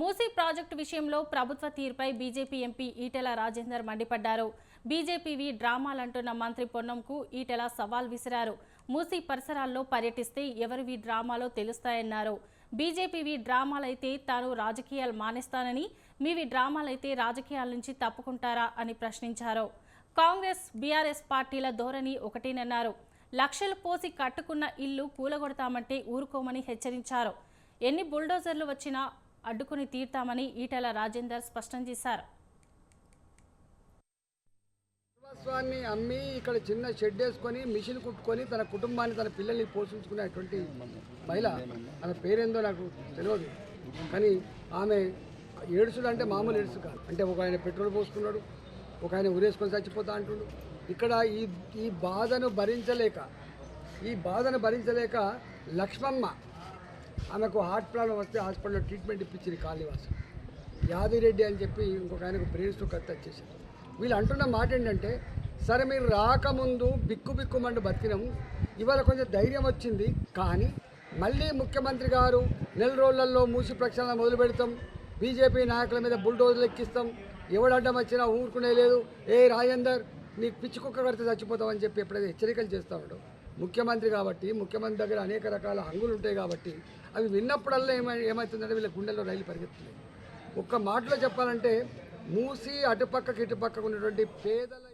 Musi project విషయంలో ప్రభుత్వ తీరుపై బీజేపీ ఎంపీ ఈటెల రాజేందర్ మండిపడ్డారు. బీజేపీవి డ్రామాలంటున్న మంత్రి పొన్నంకు ఈటెల సవాల్ విసిరారు. మూసీ పరిసరాల్లో పర్యటిస్తే ఎవరివి డ్రామాలో తెలుస్తాయన్నారు. బీజేపీవి డ్రామాలైతే తాను రాజకీయాలు మానేస్తానని మీవి డ్రామాలైతే రాజకీయాల నుంచి తప్పుకుంటారా అని ప్రశ్నించారు. కాంగ్రెస్ బీఆర్ఎస్ పార్టీల ధోరణి ఒకటేనన్నారు. లక్షలు పోసి కట్టుకున్న ఇల్లు కూలగొడతామంటే ఊరుకోమని హెచ్చరించారు. ఎన్ని బుల్డోజర్లు వచ్చినా అడ్డుకుని తీర్తామని ఈటెల రాజేందర్ స్పష్టం చేశారు. సర్వస్వాన్ని అమ్మి ఇక్కడ చిన్న షెడ్ వేసుకొని మిషన్ కుట్టుకొని తన కుటుంబాన్ని తన పిల్లల్ని పోషించుకునేటువంటి మహిళ. ఆమె పేరేందో నాకు తెలియదు కానీ ఆమె ఏడుసుడు అంటే మామూలు ఏడుసు కాదు. అంటే ఒక ఆయన పెట్రోల్ పోసుకున్నాడు ఒక ఆయన ఉరేసుకొని చచ్చిపోతా అంటుడు. ఇక్కడ ఈ ఈ బాధను భరించలేక ఈ బాధను భరించలేక లక్ష్మమ్మ ఆమెకు హార్ట్ ప్రాబ్లం వస్తే హాస్పిటల్లో ట్రీట్మెంట్ ఇప్పించింది కాళీవాసు. యాదిరెడ్డి అని చెప్పి ఇంకొక ఆయనకు బ్రెయిన్ స్ట్రోక్ అయితే వచ్చేసారు వీళ్ళు అంటున్న మాట ఏంటంటే సరే మీరు రాకముందు బిక్కు బిక్కుమంటూ బతికినాము. ఇవాళ కొంచెం ధైర్యం వచ్చింది కానీ మళ్ళీ ముఖ్యమంత్రి గారు నెల రోజులలో మూసి ప్రక్షాళన మొదలు పెడతాం. బీజేపీ నాయకుల మీద బుల్డోజులు ఎక్కిస్తాం. ఎవడు అడ్డం వచ్చినా ఊరుకునే లేదు. ఏ రాజేందర్ నీకు పిచ్చి కుక్క కడితే చచ్చిపోతామని చెప్పి ఎప్పుడైతే హెచ్చరికలు చేస్తూ ఉండవు ముఖ్యమంత్రి కాబట్టి ముఖ్యమంత్రి దగ్గర అనేక రకాల హంగులు ఉంటాయి కాబట్టి అవి విన్నప్పుడల్లా ఏమై ఏమవుతుందంటే వీళ్ళ గుండెల్లో రైలు పరిగెత్తున్నాయి ఒక్క మాటలో చెప్పాలంటే మూసి అటుపక్కకి ఇటుపక్కకు ఉన్నటువంటి పేదల